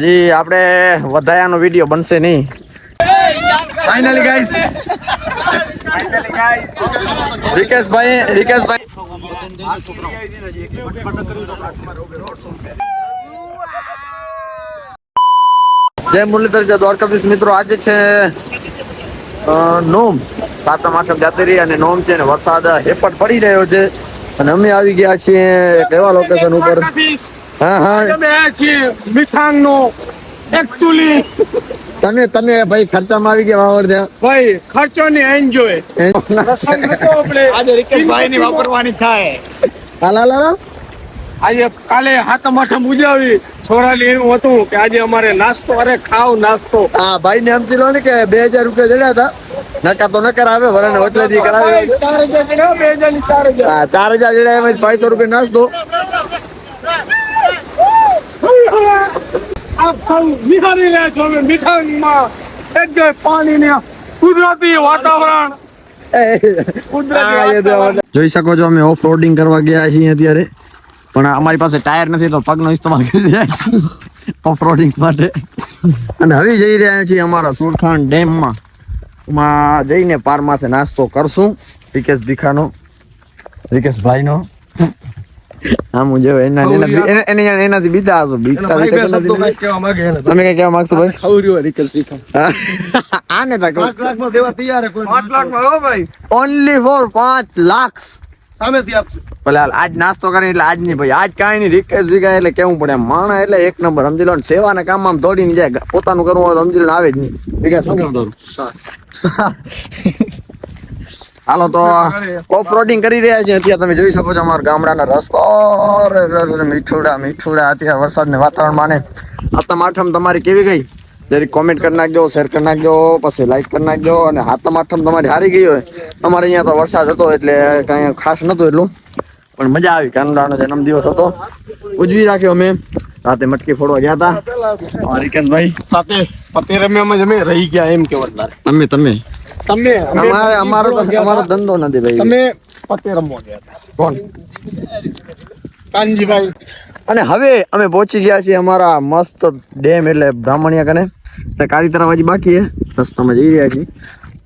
હજી આપણે વધાયાનો વીડિયો બનશે નહીં. ફાઇનલી ગાઈસ ફાઇનલી ગાઈસ રિકેશભાઈ રિકેશભાઈ જય મુરલીધર જય દ્વારકાધીશ. મિત્રો આજે છે નોમ. સાતમ આઠમ જાતરી અને નોમ છે અને વરસાદ હેપટ પડી રહ્યો છે. અને અમે આવી ગયા છીએ એક એવા લોકેશન ઉપર હા હા. તમે એકચ્યુઅલી તમે તમે ભાઈ ખર્ચામાં આવી ગયા વાવર ત્યાં? ભાઈ ખર્ચો ને એન્જોય પ્રસંગ હતો આપણે. આજે ભાઈ ની વાપરવાની થાય. હાલ હાલ હાલ. આજે કાલે હાથમ આઠમ ઉજાવી. છોરાલી એવું હતું કે આજે અમારે નાસ્તો અરે ખાવ નાસ્તો. હા ભાઈ ને એમ થી ને કે બે હજાર રૂપિયા જડ્યા હતા. નકા તો નકર આવે વરણ વટલેથી કરાવે. ચાર હજાર કર્યા, બે હજાર ચાર હજાર. ચાર હજાર જડ્યા એમાં પાંચસો રૂપિયા નાસ્તો. આપ સૌ નિહાળી રહ્યા છો અમે મીઠાંગમાં એક પાણી કુદરતી વાતાવરણ. જોઈ શકો છો અમે ઓફ રોડિંગ કરવા ગયા છીએ અત્યારે. પણ અમારી પાસે ટાયર નથી તો પગનો ઇસ્તેમાલ કરી રહ્યા ઓફ રોડિંગ માટે. અને હવે જઈ રહ્યા છીએ અમારા સુરખાન ડેમમાં. માં જઈને પારમાંથી નાસ્તો કરશું. રિકેશ ભીખાનો. રિકેશ એના એના એનાથી બીતા હશો બીતા. કેવા તમે કઈ કહેવા માંગશો ભાઈ? ખવર્યું રિકેશ ભીખા આને તક પાંચ લાખમાં દેવા તૈયાર કોઈ. પાંચ લાખમાં હો ભાઈ. ઓનલી ફોર પાંચ લાખ. સામેથી આપશે. ભલે હાલ આજ નાસ્તો કરે એટલે આજ નહીં ભાઈ. આજ કાંઈ નહીં. રિક્વેસ્ટ ભી એટલે કેવું પડે માણા માણસ એટલે એક નંબર સમજી લો ને. સેવાના કામમાં દોડીને જાય. પોતાનું કરવું હોય તો સમજી લો આવે જ નહીં. વિકાસ શું કેવું તારું? હાલો તો ઓફ રોડિંગ કરી રહ્યા છીએ. અત્યારે તમે જોઈ શકો છો અમારા ગામડાના રસ્તો. રે રે, મીઠુડા મીઠુડા. અત્યારે વરસાદને વાતાવરણમાં ને આતમ આઠમ તમારી કેવી ગઈ? જરી કોમેન્ટ કરી નાખજો શેર કરી નાખજો પછી લાઈક કરી નાખજો અને હાથમ આઠમ તમારી હારી ગઈ હોય. અમારે અહીંયા તો વરસાદ હતો એટલે કાંઈ ખાસ નહોતું એટલું. પણ મજા આવી. કાનુડાનો જન્મદિવસ હતો. ઉજવી રાખ્યો અમે. રાતે મટકી ફોડવા ગયા હતા. રિકેશભાઈ. સાથે પતે રમ્યામાં જ અમે રહી ગયા એમ કેવા તમે તમે? તમે અમારે અમારો તો અમારો ધંધો નથી ભાઈ. તમે પતે રમવા ગયા હતા. કોણ? કાનજીભાઈ. અને હવે અમે પહોંચી ગયા છીએ અમારા મસ્ત ડેમ એટલે બ્રાહ્મણિયા કને. કાળી તરફ હજી બાકી છે. રસ્તામાં જઈ રહ્યા છીએ.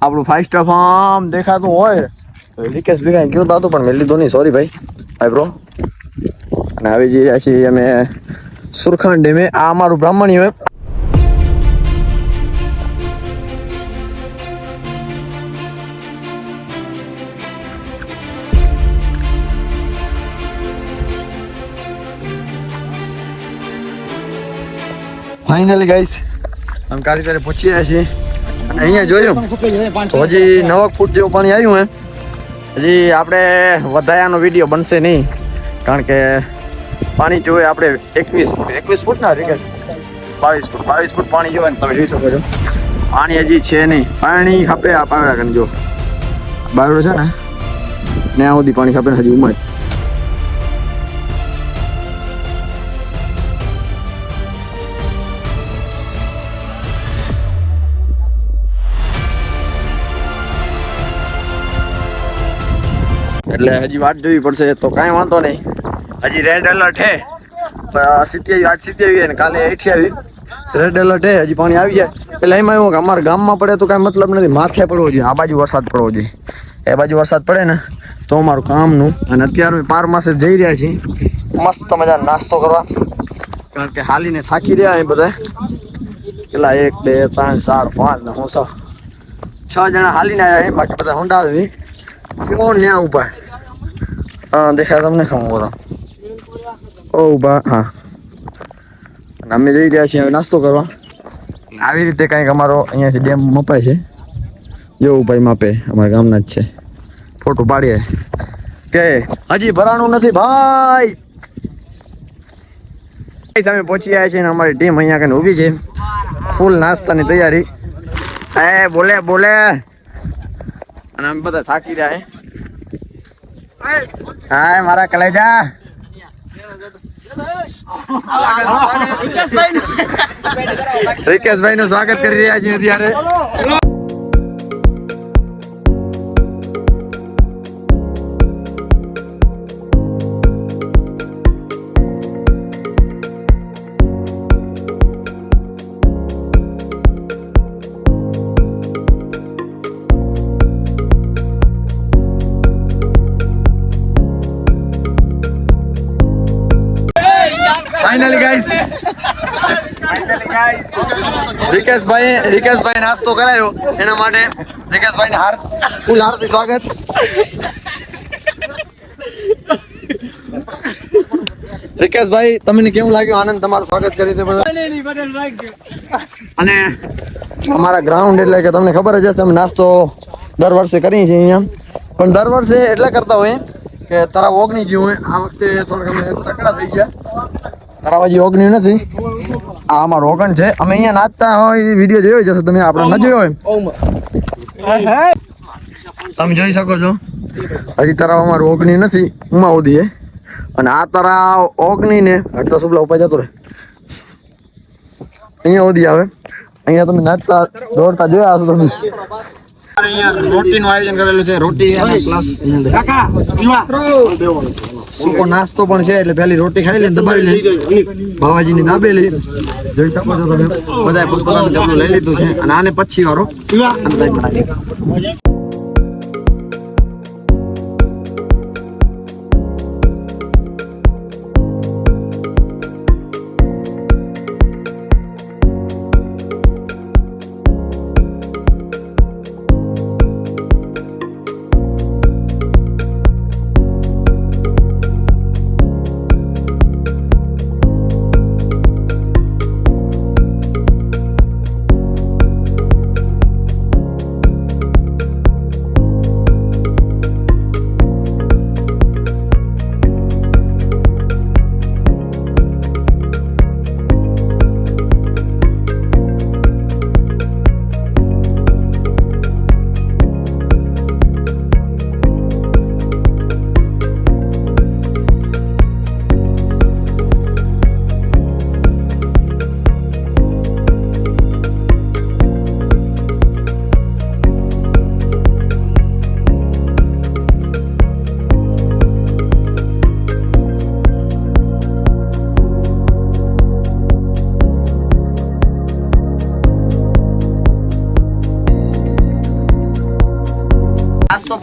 આપણું ફાઈવ સ્ટાર ફાર્મ દેખાતું હોય. તો રિકેશ ભેગા ગયું તો પણ મેં લીધું નહીં. સોરી ભાઈ. ભાઈ બ્રો અને હવે જઈ રહ્યા છીએ અમે સુરખાન ડેમે. આ અમારું બ્રાહ્મણી હોય. ફાઇનલી ગાઈસ અમે કાળી તારે પહોંચી ગયા છીએ. અને અહીંયા જોયું? તો હજી નવ ફૂટ જેવું પાણી આવ્યું હે. હજી આપણે વધાયાનો વીડિયો બનશે નહીં, કારણ કે પાણી જોવે આપણે એકવીસ ફૂટ. એકવીસ ફૂટ ના રિકેટ બાવીસ ફૂટ. બાવીસ ફૂટ પાણી જોવે તમે જોઈ શકો છો. પાણી હજી છે નહીં. પાણી ખપે આ પાવડા કરીને જો. બાવડો છે ને ને સુધી પાણી ખપે હજી ઉમર એટલે હજી વાટ જોવી પડશે, તો કાંઈ વાંધો નહીં. હજી રેડ એલર્ટ હે. સિત્યાવી આજ સિત્યાવી અને કાલે અઠ્યાવી રેડ એલર્ટ હે, હજી પાણી આવી જાય. એટલે એમાં એવું કે અમારા ગામમાં પડે તો કાંઈ મતલબ નથી. માથે પડવો જોઈએ, આ બાજુ વરસાદ પડવો જોઈએ. એ બાજુ વરસાદ પડે ને, તો અમારું કામનું. અને અત્યારે પાર માસે જઈ રહ્યા છીએ. મસ્ત મજા નાસ્તો કરવા. કારણ કે હાલીને થાકી રહ્યા એ બધા. પેલા એક, બે, ત્રણ, ચાર, પાંચ ને હું છ છ જણા હાલીને આવ્યા એ બાકી બધા હોંડા નથી કેવો ન્યા ઊભા દેખાય તમને ખાવું ઓહ ઓ ઊભા હા અને અમે જઈ રહ્યા છીએ નાસ્તો કરવા આવી રીતે કંઈક અમારો અહીંયાથી ડેમ મપાય છે જો ભાઈ માપે અમારા ગામના જ છે ફોટો પાડીએ કે હજી ભરાણું નથી ભાઈ ભાઈ અમે પહોંચી ગયા છીએ ને અમારી ટીમ અહીંયા કઈ ઊભી છે ફૂલ નાસ્તાની તૈયારી એ બોલે બોલે અને અમે બધા થાકી રહ્યા હાય મારા કલેજા. રિકેશભાઈ નું. સ્વાગત કરી રહ્યા છીએ અત્યારે રિકેશભાઈ રિકેશભાઈ નાસ્તો કરાયો. એના માટે રિકેશભાઈને હાર ફૂલ હાર્દિક સ્વાગત. રિકેશભાઈ તમને કેવું લાગ્યું? આનંદ તમારું સ્વાગત કરી છે બધા. અને અમારા ગ્રાઉન્ડ એટલે કે તમને ખબર જ હશે અમે નાસ્તો દર વર્ષે કરીએ છીએ અહીંયા. પણ દર વર્ષે એટલે કરતા હોય કે તારા ઓગણી ગયું હોય. આ વખતે થોડાક અમે તકડા થઈ ગયા. તારા હજી નથી? આ અમારો ઓગણ છે. અમે અહીંયા નાચતા હોય વીડિયો જોયો જશે તમે, આપણે ન જોયો હોય. તમે જોઈ શકો છો. હજી તરાવ અમારું ઓગણી નથી. ઉમા હે અને આ તરાવ ઓગણી ને હટતા સુબલા ઉપાય જતો રહે. અહીંયા ઉદી આવે. અહીંયા તમે નાચતા, દોડતા જોયા હશો તમે? અહીંયા રોટીનું આયોજન કરેલું છે. રોટી સૂકો નાસ્તો પણ છે એટલે પેલી રોટી ખાઈ લે દબાવી લે બાવાજીની દાબેલી જોઈ શકો છો તમે. બધા પોતપોતાનું જમણું લઈ લીધું છે. અને આને પછી વાળો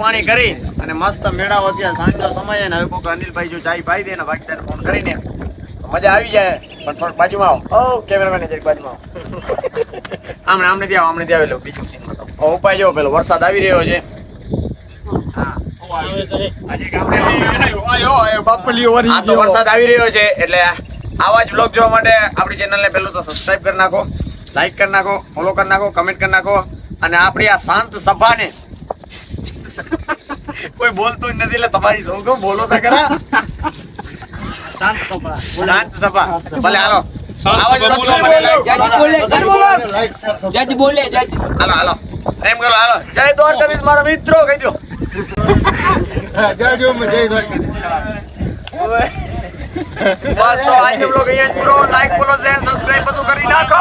પાણી કરી અને મસ્ત મેળાવો ત્યાં સાંજનો સમય અને હવે કોઈક અનિલભાઈ જો ચાય ભાઈ દે ને બાકી ફોન કરીને. મજા આવી જાય પણ થોડું બાજુમાં આવો. ઓ કેમેરામેન જરીક બાજુમાં આવો. આમણે આમને ત્યાં આવો, આમને ત્યાં આવેલો બીજું સીનમાં તો. ઓ, ઉપાય જો પેલો વરસાદ આવી રહ્યો છે. હા. ગામડે બાપલીઓ આ તો વરસાદ આવી રહ્યો છે એટલે આવા જ બ્લોગ જોવા માટે આપણી ચેનલને પહેલું તો સબસ્ક્રાઇબ કરી નાખો લાઈક કરી નાખો ફોલો કરી નાખો કમેન્ટ કરી નાખો અને આપણી આ શાંત સભાને કોઈ બોલતું જ નથી એટલે તમારી શું કહું બોલો તો ખરા. શાંત સભા. ભલે જાજી બોલે જાજી હાલો હાલો. એમ કરો હાલો. જય દ્વારકાધીશ મારા મિત્રો કહી દો. બસ તો આજનો બ્લોગ અહીંયા જ પૂરો. લાઈક ફોલો શેર સબસ્ક્રાઇબ બધું કરી નાખો.